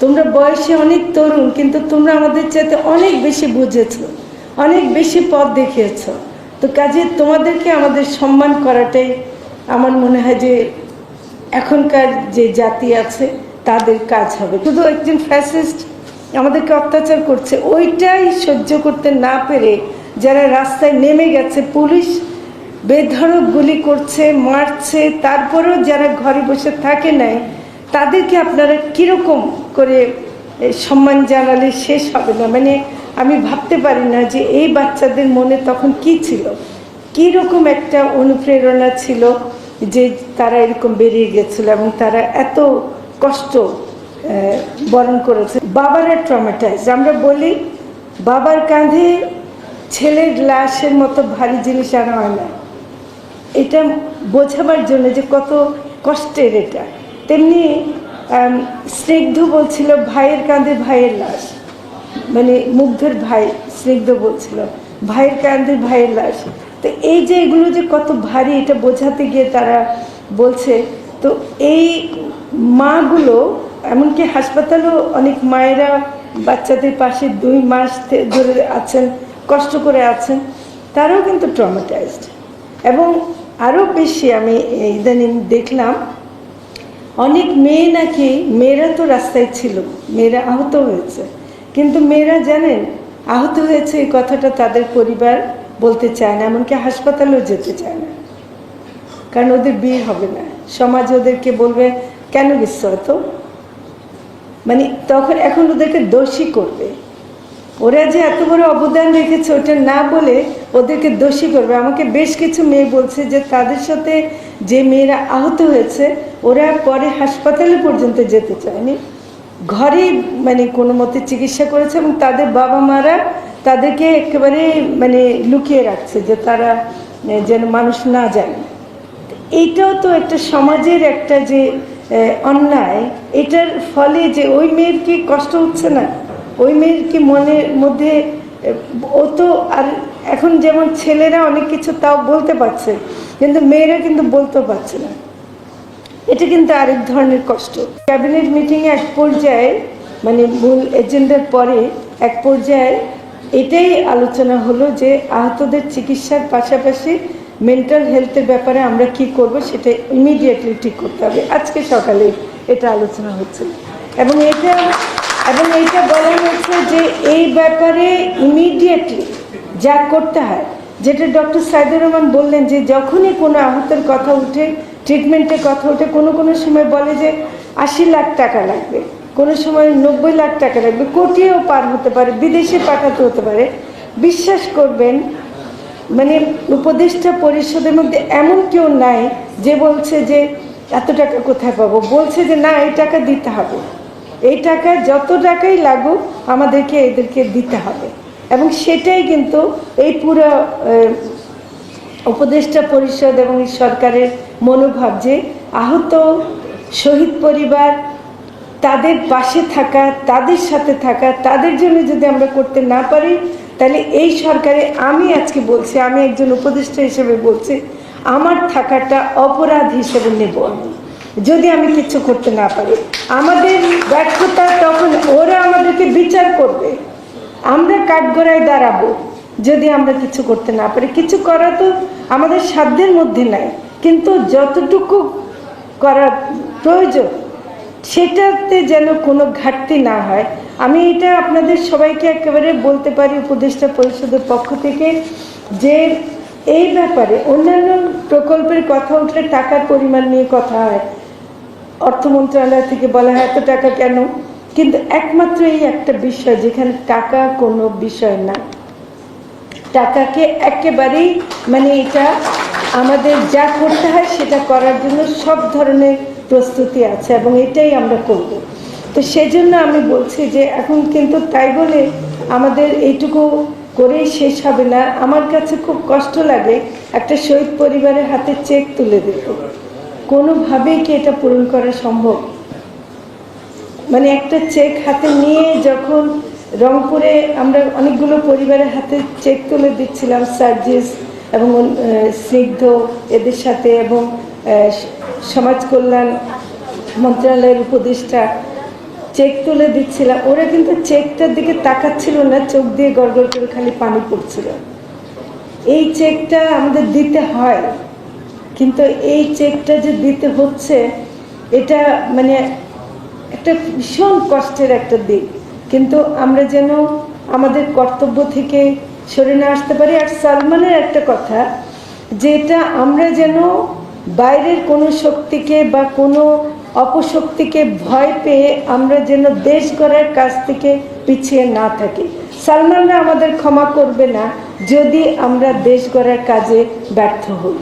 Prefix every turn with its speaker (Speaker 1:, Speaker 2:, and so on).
Speaker 1: তোমরা বয়সে অনেক তরুণ, কিন্তু তোমরা আমাদের চাইতে অনেক বেশি বুঝেছ, অনেক বেশি পথ দেখিয়েছ। তো কাজে তোমাদেরকে আমাদের সম্মান করাটাই আমার মনে হয় যে এখনকার যে জাতি আছে, তাদের কাজ হবে। শুধু একজন ফ্যাসিস্ট আমাদেরকে অত্যাচার করছে, ওইটাই সহ্য করতে না পেরে যারা রাস্তায় নেমে গেছে, পুলিশ বেধড়ক গুলি করছে, মারছে, তারপরেও যারা ঘরে বসে থাকে নাই তাদেরকে আপনারা কীরকম করে সম্মান জানালে শেষ হবে না? মানে আমি ভাবতে পারি না যে এই বাচ্চাদের মনে তখন কি ছিল? কীরকম একটা অনুপ্রেরণা ছিল যে তারা এরকম বেরিয়ে গেছিল এবং তারা এত কষ্ট বরণ করেছে। বাবারা ট্রমেটাইজ আমরা বলি, বাবার কাঁধে ছেলের লাশের মতো ভারী জিনিস আনা হয় না। এটা বোঝাবার জন্য যে কত কষ্টের এটা। তেমনি স্নিগ্ধ বলছিল, ভাইয়ের কাঁধে ভাইয়ের লাশ। মানে মুগ্ধের ভাই, স্নিগ্ধ বলছিল, ভাইয়ের কাঁধে ভাইয়ের লাশ। তো এই যে এগুলো যে কত ভারী, এটা বোঝাতে গিয়ে তারা বলছে, তো এই মাগুলো, এমনকি হাসপাতালেও অনেক মায়েরা বাচ্চাদের পাশে দুই মাস ধরে আছেন, কষ্ট করে আছেন, তারাও কিন্তু ট্রমাটাইজড এবং আরও বেশি আমি ইদানিং দেখলাম অনেক মেয়ে নাকি মেয়েরা তো রাস্তায় ছিল, মেয়েরা আহত হয়েছে। কিন্তু মেয়েরা জানেন, আহত হয়েছে এই কথাটা তাদের পরিবার বলতে চায় না, এমনকি হাসপাতালেও যেতে চায় না। কারণ ওদের বিয়ে হবে না। সমাজ ওদেরকে বলবে, কেন গেছ মানে তখন এখন ওদেরকে দোষী করবে। ওরা যে এত বড় অবদান রেখেছে ওটা না বলে ওদেরকে দোষী করবে। আমাকে বেশ কিছু মেয়ে বলছে যে তাদের সাথে যে মেয়েরা আহত হয়েছে, ওরা পরে হাসপাতালে পর্যন্ত যেতে চায়নি। ঘরেই মানে কোনো মতে চিকিৎসা করেছে এবং তাদের বাবা মারা তাদেরকে একেবারে মানে লুকিয়ে রাখছে যে তারা যেন মানুষ না জানে এইটাও তো একটা সমাজের একটা যে অন্যায়, এটার ফলে যে ওই মেয়ের কি কষ্ট হচ্ছে না? ওই মেয়ের কি মনের মধ্যে ও তো আর এখন যেমন ছেলেরা অনেক কিছু তাও বলতে পারছে, কিন্তু মেয়েরা কিন্তু বলতে পারছে না। এটা কিন্তু আরেক ধরনের কষ্ট। ক্যাবিনেট মিটিংয়ে এক পর্যায়ে মানে মূল এজেন্ডার পরে এক পর্যায়ে এটাই আলোচনা হলো যে আহতদের চিকিৎসার পাশাপাশি মেন্টাল হেলথের ব্যাপারে আমরা কি করব সেটা ইমিডিয়েটলি ঠিক করতে হবে। আজকে সকালে এটা আলোচনা হচ্ছে। এবং এটা, এবং এইটা বলা হয়েছে যে এই ব্যাপারে ইমিডিয়েটলি যা করতে হয়। যেটা ডক্টর সাইদুর রহমান বললেন যে, যখনই কোনো আহতের কথা উঠে ট্রিটমেন্টের কথা উঠে, কোনো কোনো সময় বলে যে, আশি লাখ টাকা লাগবে। কোনো সময় নব্বই লাখ টাকা লাগবে। কোটিও পার হতে পারে, বিদেশে পাঠাতে হতে পারে। বিশ্বাস করবেন মানে উপদেষ্টা পরিষদের মধ্যে এমন কেউ নাই যে বলছে যে, এত টাকা কোথায় পাবো? বলছে যে, না, এই টাকা দিতে হবে। এই টাকা যত টাকাই লাগুক, আমাদেরকে এদেরকে দিতে হবে। এবং সেটাই কিন্তু এই পুরো উপদেষ্টা পরিষদ এবং সরকারের মনোভাব যে আহত শহীদ পরিবার তাদের পাশে থাকা, তাদের সাথে থাকা, তাদের জন্য যদি আমরা করতে না পারি, তাহলে এই সরকারে আমি আজকে বলছি, আমি একজন উপদেষ্টা হিসেবে বলছি, আমার থাকাটা অপরাধ হিসেবে নেব। যদি আমি কিছু করতে না পারি, আমাদের ব্যর্থতা তখন ওরা আমাদেরকে বিচার করবে। আমরা কাঠগড়ায় দাঁড়াবো, যদি আমরা কিছু করতে না পারি। কিছু করা তো আমাদের সাধ্যের মধ্যে নাই, কিন্তু যতটুকু করা প্রয়োজন, সেটাতে যেন কোনো ঘাটতি না হয়। আমি এটা আপনাদের সবাইকে একেবারে বলতে পারি, উপদেষ্টা পরিষদের পক্ষ থেকে, যে এই ব্যাপারে অন্যান্য প্রকল্পের কথা উঠলে টাকার পরিমাণ নিয়ে কথা হয়। অর্থ মন্ত্রণালয় থেকে বলা হয়, এত টাকা কেন? কিন্তু একমাত্র এই একটা বিষয় যেখানে টাকা কোনো বিষয় না। টাকাকে একেবারেই মানে এটা আমাদের যা করতে হয় সেটা করার জন্য সব ধরনের প্রস্তুতি আছে এবং এটাই আমরা করব। তো সেজন্য আমি বলছি যে এখন কিন্তু তাই বলে আমাদের এইটুকু করেই শেষ হবে না। আমার কাছে খুব কষ্ট লাগে একটা শহীদ পরিবারের হাতে চেক তুলে দিতে কোনোভাবেই কি এটা পূরণ করা সম্ভব? মানে একটা চেক হাতে নিয়ে যখন রংপুরে আমরা অনেকগুলো পরিবারের হাতে চেক তুলে দিচ্ছিলাম সার্জিস এবং স্নিগ্ধ এদের সাথে এবং সমাজ কল্যাণ মন্ত্রণালয়ের উপদেষ্টা চেক তুলে দিচ্ছিলাম। ওরা কিন্তু চেকটার দিকে তাকাচ্ছিল না, চোখ দিয়ে গড়গড় করে খালি পানি পড়ছিল। এই চেকটা আমাদের দিতে হয়, কিন্তু এই চেকটা যে দিতে হচ্ছে, এটা মানে একটা ভীষণ কষ্টের একটা দিক। কিন্তু আমরা যেন আমাদের কর্তব্য থেকে সরে না আসতে পারি। আর সালমানের একটা কথা, যেটা আমরা যেন বাইরের কোনো শক্তিকে বা কোনো অপশক্তিকে ভয় পেয়ে আমরা যেন দেশ গড়ার কাছ থেকে পিছিয়ে না থাকি। সালমানরা আমাদের ক্ষমা করবে না যদি আমরা দেশ গড়ার কাজে ব্যর্থ হই।